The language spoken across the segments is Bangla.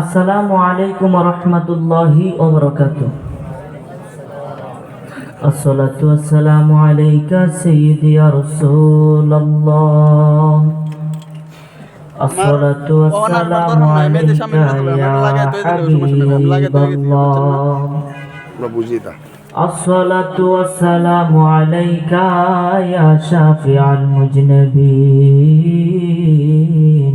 আসসালামু আলাইকুম রহমতুল্লাহি ওবরাকাত الصلاة والسلام عليك سيدي يا رسول الله الصلاة والسلام عليك يا حبيب الله আমরা বুঝি তা الصلاة والسلام عليك يا شافع المجنبين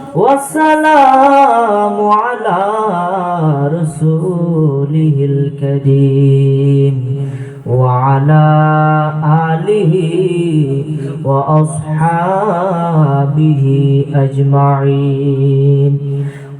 والسلام على رسوله الكريم وعلى آله وأصحابه أجمعين.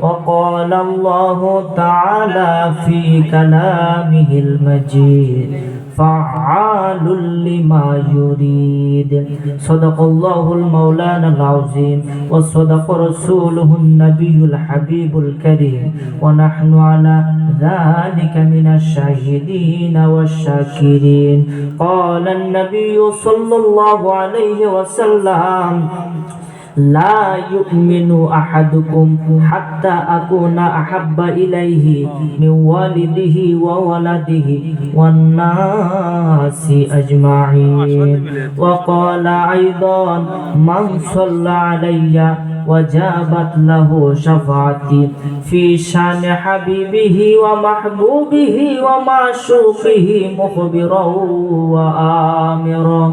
وقال الله تعالى في كلامه المجيد فعال لما يريد. صدق الله المولانا العظيم وصدق رسوله النبي الحبيب الكريم. ونحن على ذلك من الشاهدين والشاكرين. قال النبي صلى الله عليه وسلم لا يؤمن أحدكم حتى أكون أحب إليه من والده وولده والناس أجمعين. وقال أيضا من صلى علي وجابت له شفعتي في شأن حبيبه ومحبوبه ومعشوقه مخبرا وآمرا.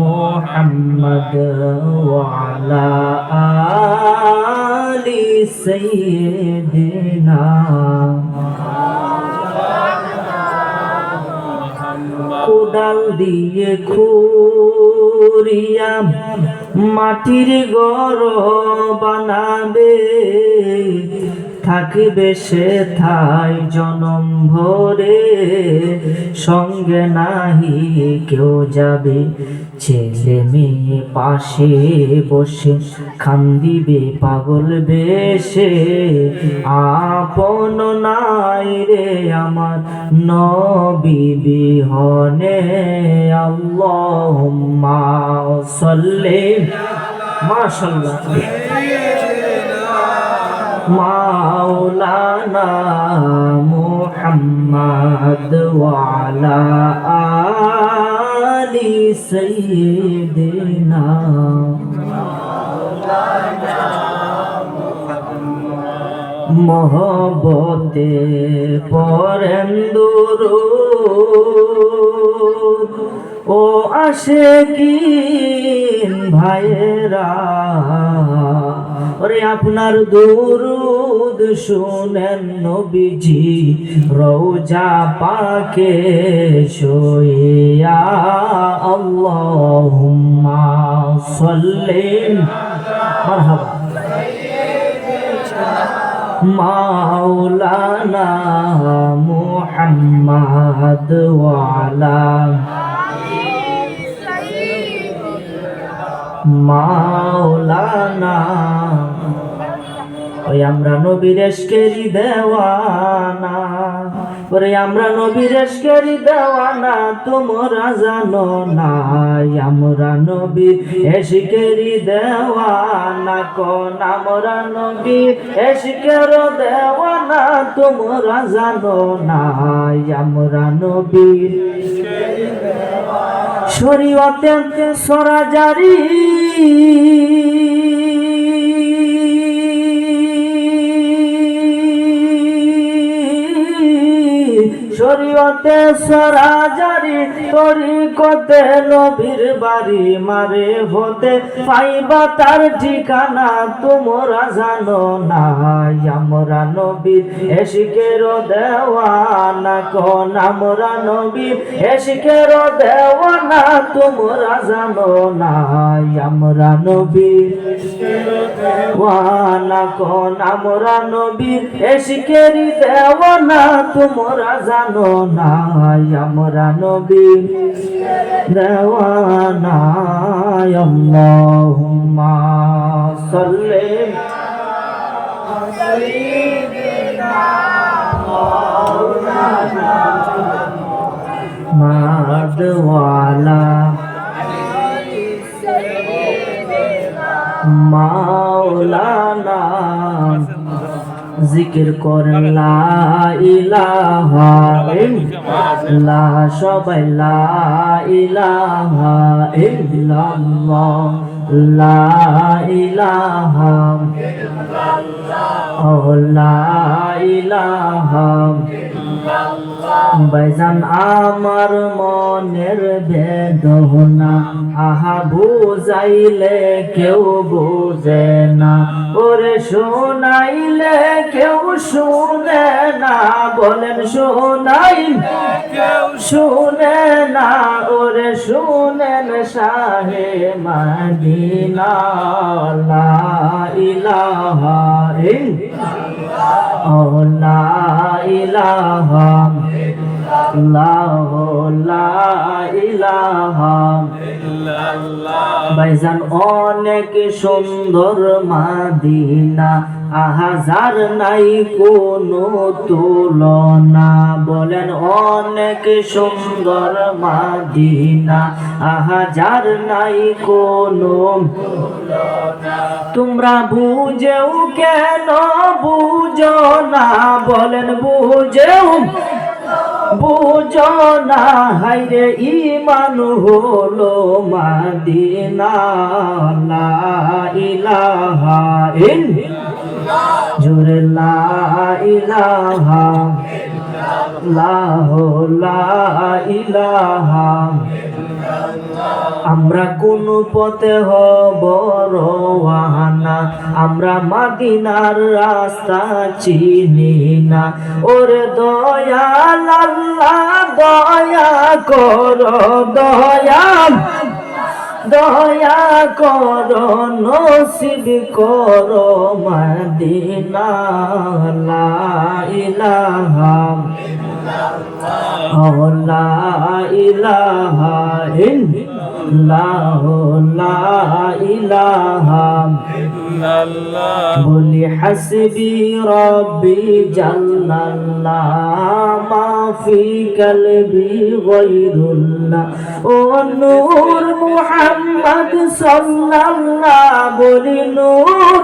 محمد وعلى آل سيدنا কোদাল দিয়ে খুরিয়া মাটির ঘর বানাবে থাকবে সে থাই জনম ভরে। সঙ্গে নাহি কেউ যাবে। ছেলে মেয়ে পাশে বসে খান্দিবে পাগল বেশে। আপন নাই রে আমার নবী বিহনে। আল্লাহুম্মা সাল্লি। মাশাআল্লাহ। মাওলানা মুহাম্মদ ওয়ালা আলি সাইয়্যিদিনা মহবতে পরেন ও আসে কি ভাইয়েরা ওরে আপনার দুরুদ শুনেন নবীজি রোজা পাকে শোয়া আল্লাহুম্মা সাল্লিম মারহাবা। মাওলানা মুহাম্মদ ওয়ালা মাওলানা ওই আমরা নবীর এসকেরি দেওয়ানা। ওরে আমরা নবীর এসকেরি দেওয়ানা, তোমরা জানো না। আমরা নবী এসকেরি দেওয়ানা, কোন আমরা নবী এসকের দেওয়ানা, তোমরা জানো না। আমরা নবীর শরীয়তে সরাজারি। শরীয়তে সরাজারি তরিকতে নবীর বাড়ি মারে হতে পাইবা তার ঠিকানা, তোমরা জানো না আমরা নবীর। এসিকের দেওয়ানা কোন আমরা নবীর। এসিকের দেওয়ানা তোমরা জানো না আমরা নবীর। ওয়ানা কোন আমরা নবীর। এসিকেরি দেওয়ানা তোমরা জানো না আমরা নবীর দেওয়ানা আল্লাহুম্মা সাল্লি। মাদওয়ালা। মাওলানা। জিকির করেন লা ইলাহা সবাই লা ইলাহা ইল্লাল্লাহ। লা বাইজান আমার মনের বেদনা, আহা বুঝাইলে কেউ বুঝে না। ওরে শোনাইলে কেউ শুনে না। বলেন শোনাই কেউ শুনে না। ওরে শুনেন শাহে মাদিনা লা ইলাহা ইল্লাল্লাহ লা ভাইজান, অনেক সুন্দর মাদিনা, আহাজার নাই কোনো তুলনা। বলেন, অনেক সুন্দর মাদিনা, আহাজার নাই কোনো তোমরা বুঝেও কেন বুঝো না বলেন বুঝেও। বুঝো না হাইরে ইমান হলো মাদিনা লা ইলাহা জোরে লা ইলাহা লাহ ইলাহা আমরা কোন পথে হব রওয়ানা আমরা মাদিনার রাস্তা চিনি না। ওরে দয়াল আল্লাহ, দয়া কর, দয়াল। দয়া কর, নসিব কর মদিনা। লা ইলাহা ইলাহা লা ইলাহা বলি, হাসবি রব্বি জাল্লাল্লাহ মা ফি কলবি গায়রুল্লাহ। ও নূর মুহাম্মদ সাল্লাল্লাহ, বলি, নূর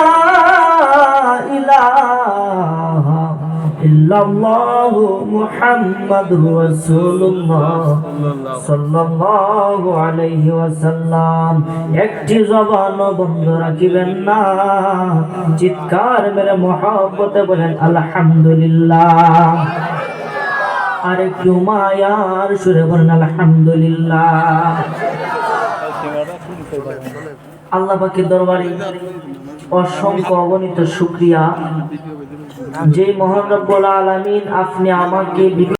ইল্লাল্লাহ মুহাম্মাদুর রাসূলুল্লাহ সাল্লাল্লাহু আলাইহি ওয়াসাল্লাম। একটি জবান বন্ধ রাখিবেন না। চিৎকার মেরে মহব্বতে বলেন, আলহামদুলিল্লাহ। আর একটু মায়ার সুরে বলেন, আলহামদুলিল্লাহ। আল্লাহ পাকের দরবারে অসংখ্য অগণিত শুক্রিয়া। যে মহান আলমিন আপনি আমাকে